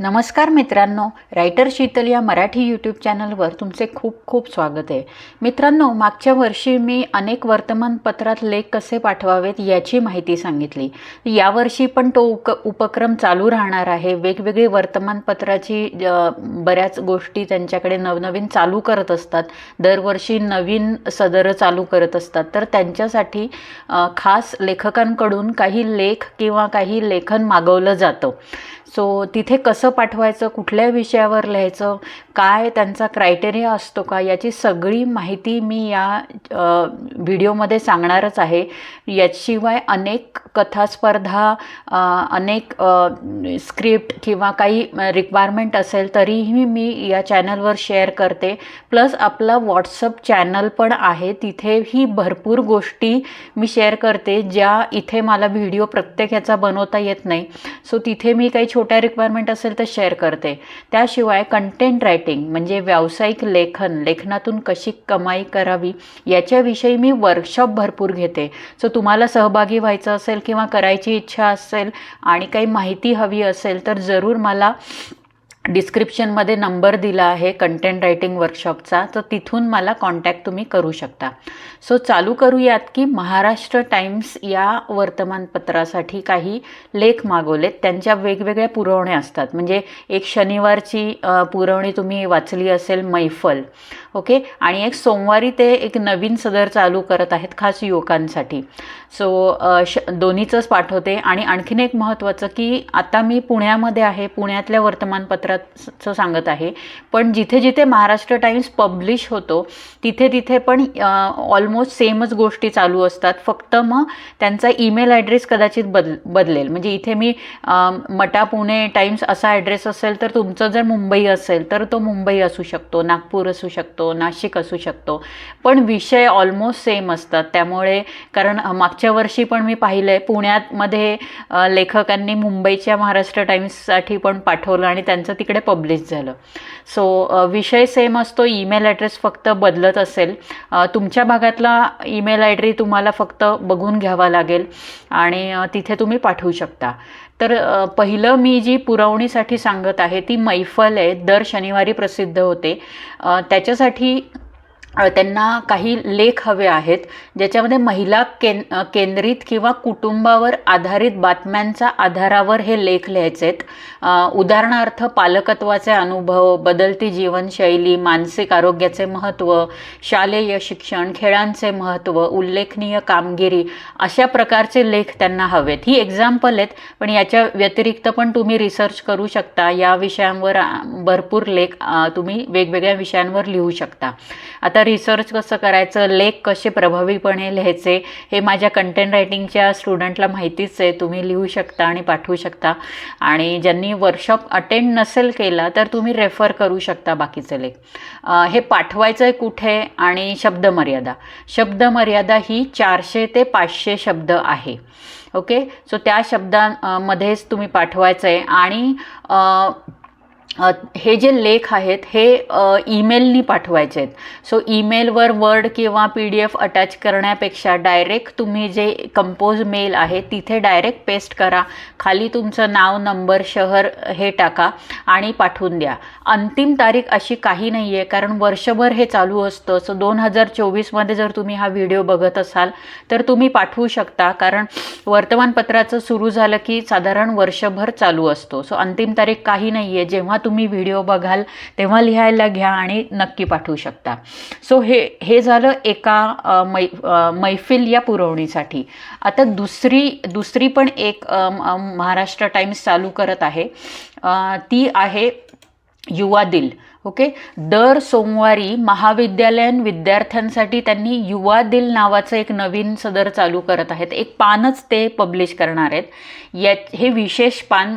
नमस्कार मित्रांनो रायटर शीतल या मराठी यूट्यूब चॅनलवर तुमचे खूप खूप स्वागत आहे. मित्रांनो मागच्या वर्षी मी अनेक वर्तमानपत्रात लेख कसे पाठवावेत याची माहिती सांगितली. यावर्षी पण तो उक उपक्रम चालू राहणार आहे. वेगवेगळी वर्तमानपत्राची बऱ्याच गोष्टी त्यांच्याकडे नवनवीन चालू करत असतात. दरवर्षी नवीन सदरं चालू करत असतात. तर त्यांच्यासाठी खास लेखकांकडून काही लेख किंवा काही लेखन मागवलं जातं. सो तिथे कसं कसं पाठवायचं कुठल्या विषयावर लिहायचं काय त्यांचा क्रायटेरिया असतो का याची सगळी माहिती मी या व्हिडिओमध्ये सांगणारच आहे. याशिवाय अनेक कथास्पर्धा अनेक स्क्रिप्ट किंवा काही रिक्वायरमेंट असेल तरीही मी या चॅनलवर शेअर करते. प्लस आपला व्हॉट्सअप चॅनल पण आहे. तिथेही भरपूर गोष्टी मी शेअर करते ज्या इथे मला व्हिडिओ प्रत्येक ह्याचा बनवता येत नाही. सो तिथे मी काही छोट्या रिक्वायरमेंट असेल तर शेअर करते. त्याशिवाय कंटेंट रायटिंग म्हणजे व्यावसायिक लेखन लेखनातून कशी कमाई करावी याच्याविषयी मी वर्कशॉप भरपूर घेते. सो तुम्हाला सहभागी व्हायचं असेल किंवा करायची इच्छा असेल आणि काही माहिती हवी असेल तर जरूर मला डिस्क्रिप्शनमध्ये नंबर दिला आहे कंटेंट रायटिंग वर्कशॉपचा तर तिथून मला कॉन्टॅक्ट तुम्ही करू शकता. सो चालू करूयात की महाराष्ट्र टाइम्स या वर्तमानपत्रासाठी काही लेख मागवलेत. त्यांच्या वेगवेगळ्या पुरवण्या असतात. म्हणजे एक शनिवारची पुरवणी तुम्ही वाचली असेल मैफल. ओके? आणि एक सोमवारी ते एक नवीन सदर चालू करत आहेत खास युवकांसाठी. सो श दोन्हीचंच पाठवते. आणि आणखीन एक महत्त्वाचं की आता मी पुण्यामध्ये आहे. पुण्यातल्या वर्तमानपत्रात वर्तमानपत्राचं सांगत आहे. पण जिथे जिथे महाराष्ट्र टाइम्स पब्लिश होतो तिथे तिथे पण ऑलमोस्ट सेमच गोष्टी चालू असतात. फक्त मग त्यांचा ईमेल ॲड्रेस कदाचित बद बदलेल. म्हणजे इथे मी मटा पुणे टाइम्स असा ॲड्रेस असेल तर तुमचं जर मुंबई असेल तर तो मुंबई असू शकतो नागपूर असू शकतो नाशिक असू शकतो. पण विषय ऑलमोस्ट सेम असतात. त्यामुळे कारण मागच्या वर्षी पण मी पाहिलं आहे पुण्यामध्ये लेखकांनी मुंबईच्या महाराष्ट्र टाइम्ससाठी पण पाठवलं आणि त्यांचं तिकडे पब्लिश झालं. सो विषय सेम असतो. ईमेल ॲड्रेस फक्त बदलत असेल. तुमच्या भागातला ईमेल आय डी तुम्हाला फक्त बघून घ्यावा लागेल आणि तिथे तुम्ही पाठवू शकता. तर पहिलं मी जी पुरवणीसाठी सांगत आहे ती मैफल आहे. दर शनिवारी प्रसिद्ध होते. त्याच्यासाठी त्यांना काही लेख हवे आहेत ज्याच्यामध्ये महिला केन केंद्रित किंवा कुटुंबावर आधारित बातम्यांच्या आधारावर हे लेख लिहायचे आहेत. उदाहरणार्थ पालकत्वाचे अनुभव बदलती जीवनशैली मानसिक आरोग्याचे महत्त्व शालेय शिक्षण खेळांचे महत्त्व उल्लेखनीय कामगिरी अशा प्रकारचे लेख त्यांना हवेत. ही एक्झाम्पल आहेत पण याच्या व्यतिरिक्त पण तुम्ही रिसर्च करू शकता. या विषयांवर भरपूर लेख तुम्ही वेगवेगळ्या विषयांवर लिहू शकता. आता रिसर्च कसं करायचं लेख कसे प्रभावीपणे लिहायचे हे माझ्या कंटेंट रायटिंगच्या स्टुडंटला माहितीच आहे. तुम्ही लिहू शकता आणि पाठवू शकता. आणि ज्यांनी वर्कशॉप अटेंड नसेल केला तर तुम्ही रेफर करू शकता बाकीचे लेख हे पाठवायचं आहे कुठे? आणि शब्दमर्यादा शब्दमर्यादा ही चारशे ते पाचशे शब्द आहे. ओके सो त्या शब्दांमध्येच तुम्ही पाठवायचं आहे. आणि हे जे लेख आहेत हे ईमेलनी पाठवायचे आहेत. सो ईमेलवर वर्ड किंवा पी डी एफ अटॅच करण्यापेक्षा डायरेक्ट तुम्ही जे कंपोज मेल आहे तिथे डायरेक्ट पेस्ट करा. खाली तुमचं नाव नंबर शहर हे टाका आणि पाठवून द्या. अंतिम तारीख अशी काही नाही आहे कारण वर्षभर हे चालू असतं. सो दोन हजार चोवीसमध्ये जर तुम्ही हा व्हिडिओ बघत असाल तर तुम्ही पाठवू शकता. कारण वर्तमानपत्राचं सुरू झालं की साधारण वर्षभर चालू असतो. सो अंतिम तारीख काही नाही आहे जेव्हा तुम्ही व्हिडिओ बघाल तेव्हा लिहायला घ्या आणि नक्की पाठवू शकता. सो हे हे झालं एका मै मैफिल या पुरवणीसाठी. आता दुसरी दुसरी पण एक महाराष्ट्र टाईम्स चालू करत आहे. ती आहे युवा दिल. ओके? दर सोमवारी महाविद्यालयीन विद्यार्थ्यांसाठी त्यांनी युवा दिल नावाचं एक नवीन सदर चालू करत आहेत. एक पानच ते पब्लिश करणार आहेत. या हे विशेष पान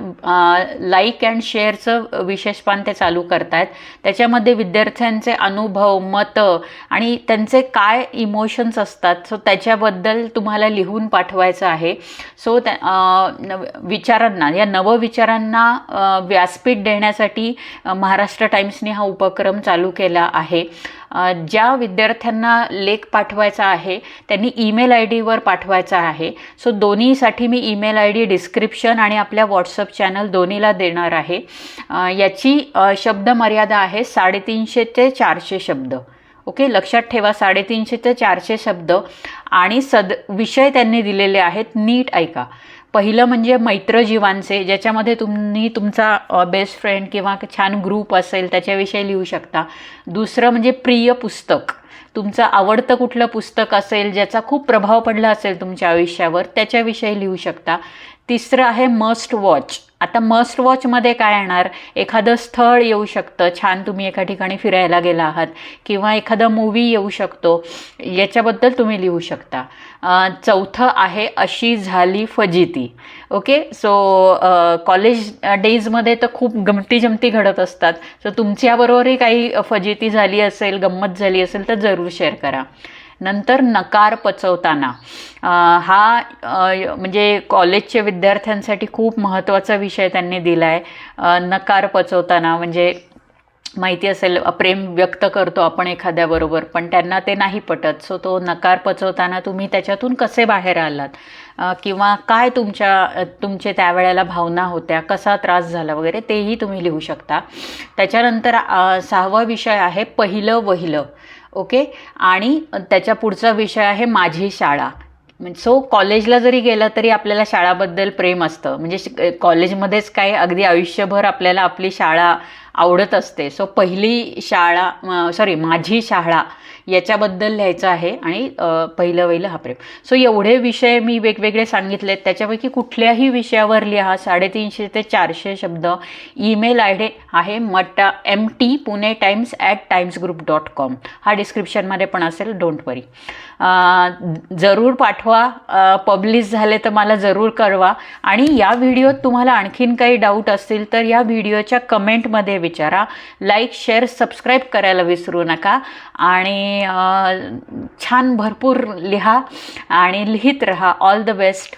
लाईक अँड शेअरचं विशेष पान ते चालू करत आहेत त्याच्यामध्ये विद्यार्थ्यांचे अनुभव मतं आणि त्यांचे काय इमोशन्स असतात सो त्याच्याबद्दल तुम्हाला लिहून पाठवायचं आहे. सो त्या विचारांना या नवविचारांना व्यासपीठ देण्यासाठी महाराष्ट्र टाइम्सने हा हा उपक्रम चालू केला आहे. ज्या विद्यार्थ्यांना लेख पाठवायचा आहे त्यांनी ईमेल आय डीवर पाठवायचा आहे. सो दोन्हीसाठी मी ईमेल आय डी डिस्क्रिप्शन आणि आपल्या व्हॉट्सअप चॅनल दोन्हीला देणार आहे. याची शब्द मर्यादा आहे साडेतीनशे ते चारशे शब्द. ओके? लक्षात ठेवा साडेतीनशे ते चारशे शब्द. आणि सद विषय त्यांनी दिलेले आहेत नीट ऐका. पहिलं म्हणजे मैत्रजीवांचे ज्याच्यामध्ये तुम्ही तुमचा बेस्ट फ्रेंड किंवा छान ग्रुप असेल त्याच्याविषयी लिहू शकता. दुसरं म्हणजे प्रिय पुस्तक. तुमचं आवडतं कुठलं पुस्तक असेल ज्याचा खूप प्रभाव पडला असेल तुमच्या आयुष्यावर त्याच्याविषयी लिहू शकता. तिसरं आहे मस्ट वॉच आता मस्ट वॉचमध्ये काय येणार? एखादं स्थळ येऊ शकतं. छान तुम्ही एका ठिकाणी फिरायला गेला आहात. किंवा एखादा मूवी येऊ शकतो. याच्याबद्दल तुम्ही लिहू शकता. चौथं आहे अशी झाली फजिती. ओके सो कॉलेज डेजमध्ये तर खूप गमती जमती घडत असतात. सो तुमच्याबरोबरही काही फजिती झाली असेल गंमत झाली असेल तर जरूर शेअर करा. नंतर नकार पचवताना. हा म्हणजे कॉलेजच्या विद्यार्थ्यांसाठी खूप महत्त्वाचा विषय त्यांनी दिला आहे नकार पचवताना म्हणजे माहिती असेल प्रेम व्यक्त करतो आपण एखाद्याबरोबर पण त्यांना ते नाही पटत. सो तो नकार पचवताना तुम्ही त्याच्यातून कसे बाहेर आलात? किंवा काय तुमच्या तुमचे त्यावेळेला भावना होत्या? कसा त्रास झाला वगैरे तेही तुम्ही लिहू शकता. त्याच्यानंतर सहावा विषय आहे पहिलं वहिलं. ओके? आणि त्याच्या पुढचा विषय आहे माझी शाळा. सो कॉलेजला जरी गेलं तरी आपल्याला शाळाबद्दल प्रेम असतं. म्हणजे कॉलेजमध्येच काय अगदी आयुष्यभर आपल्याला आपली शाळा आवडत असते. सो पहिली शाळा सॉरी माझी शाळा याच्याबद्दल लिहायचं आहे आणि पहिलं वहिलं हा प्रेम. सो एवढे विषय मी वेगवेगळे सांगितलेत. त्याच्यापैकी कुठल्याही विषयावर लिहा. साडेतीनशे ते चारशे शब्द. ईमेल आय डी आहे Mata M T Pune times at times group dot com हा डिस्क्रिप्शनमध्ये पण असेल. डोंट वरी जरूर पाठवा. पब्लिश झाले तर मला जरूर कळवा. आणि या व्हिडिओत तुम्हाला आणखीन काही डाऊट असतील तर या व्हिडिओच्या कमेंटमध्ये विचारा. लाईक शेअर सबस्क्राईब करायला विसरू नका. आणि छान भरपूर लिहा आणि लिहित राहा. All the best